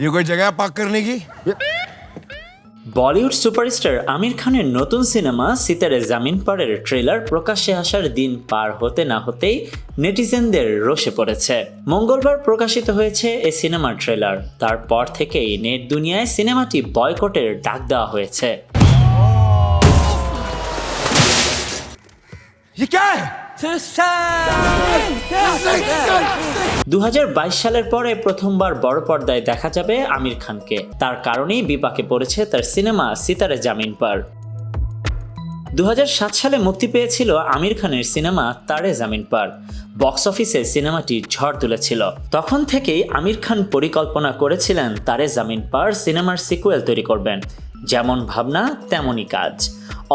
ये कोई जगह है पार्क करने की বলিউড সুপারস্টার আমির খানের নতুন সিনেমা সিতারে জামিন পারের ট্রেলার প্রকাশ্যে আসার দিন পার হতে না হতেই নেটিজেনদের রোষে পড়েছে মঙ্গলবার প্রকাশিত হয়েছে এই সিনেমার ট্রেলার তারপর থেকেই নেট দুনিয়ায় সিনেমাটি বয়কটের ডাক দেওয়া হয়েছে ये क्या है দু হাজার বাইশ সালের পরে প্রথমবার বড় পর্দায় দেখা যাবে আমির খানকে। তার কারণেই বিপাকে পড়েছে তার সিনেমা সিতারে জামিন পার। দু হাজার সাত সালে মুক্তি পেয়েছিল আমির খানের সিনেমা তারে জামিন পার। বক্স অফিসে সিনেমাটি ঝড় তুলেছিল। তখন থেকেই আমির খান পরিকল্পনা করেছিলেন তারে জামিন পার সিনেমার সিকুয়েল তৈরি করবেন। যেমন ভাবনা, তেমনই কাজ।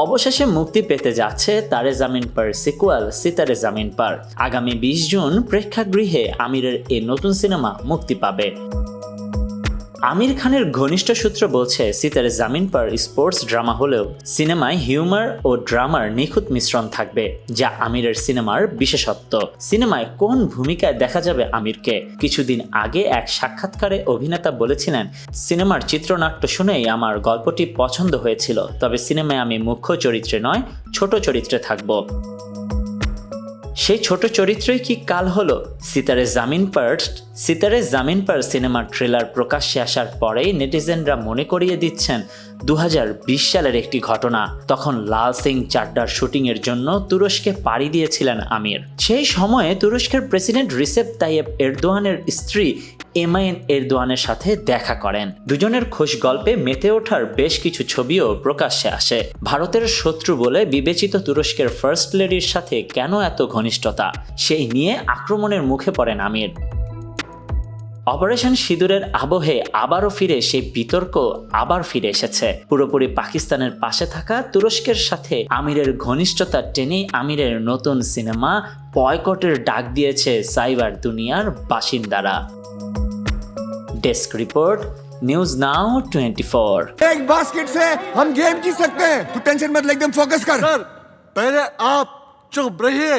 অবশেষে মুক্তি পেতে যাচ্ছে তারে জামিন পার সিকুয়াল সিতারে জামিন পার আগামী বিশ জুন প্রেক্ষাগৃহে আমিরের এই নতুন সিনেমা মুক্তি পাবে। আমির খানের ঘনিষ্ঠ সূত্র বলছে, সিতারে জামিন পার স্পোর্টস ড্রামা হলেও সিনেমায় হিউমার ও ড্রামার নিখুঁত মিশ্রণ থাকবে, যা আমিরের সিনেমার বিশেষত্ব। সিনেমায় কোন ভূমিকায় দেখা যাবে আমিরকে? কিছুদিন আগে এক সাক্ষাৎকারে অভিনেতা বলেছিলেন, সিনেমার চিত্রনাট্য শুনেই আমার গল্পটি পছন্দ হয়েছিল, তবে সিনেমায় আমি মুখ্য চরিত্রে নয়, ছোট চরিত্রে থাকব। সেই ছোট চরিত্রই কি কাল হল? সিতারে জামিন পার্স্ট সিতারে জামিন পার সিনেমার ট্রেলার প্রকাশ্যে আসার পরেই নেটিজেনরা মনে করিয়ে দিচ্ছেন দু হাজার বিশ সালের একটি ঘটনা। তখন লাল সিং চাড্ডার শুটিংয়ের জন্য তুরস্কে পাড়ি দিয়েছিলেন আমির। সেই সময়ে তুরস্কের প্রেসিডেন্ট রিসেপ তাইয়েব এরদোয়ানের স্ত্রী এমআইএন এরদোয়ানের সাথে দেখা করেন। দুজনের খোশ গল্পে মেতে ওঠার বেশ কিছু ছবিও প্রকাশ্যে আসে। ভারতের শত্রু বলে বিবেচিত তুরস্কের ফার্স্ট লেডির সাথে কেন এত ঘনিষ্ঠতা? সেই নিয়ে আক্রমণের মুখে পড়েন আমির। অপারেশন সিঁদুরের আবহে আবারও ফিরে সেই বিতর্ক আবার ফিরে এসেছে পুরোপুরি পাকিস্তানের পাশে থাকা তুরস্কের সাথে আমিরের ঘনিষ্ঠতা টেনেই আমিরের নতুন সিনেমা বয়কটের ডাক দিয়েছে সাইবার দুনিয়ার বাসিন্দারা डेस्क रिपोर्ट न्यूज नाउ 24 एक बास्केट से हम गेम जीत सकते हैं तू टेंशन मत ले एकदम फोकस कर सर पहले आप चुप रहिए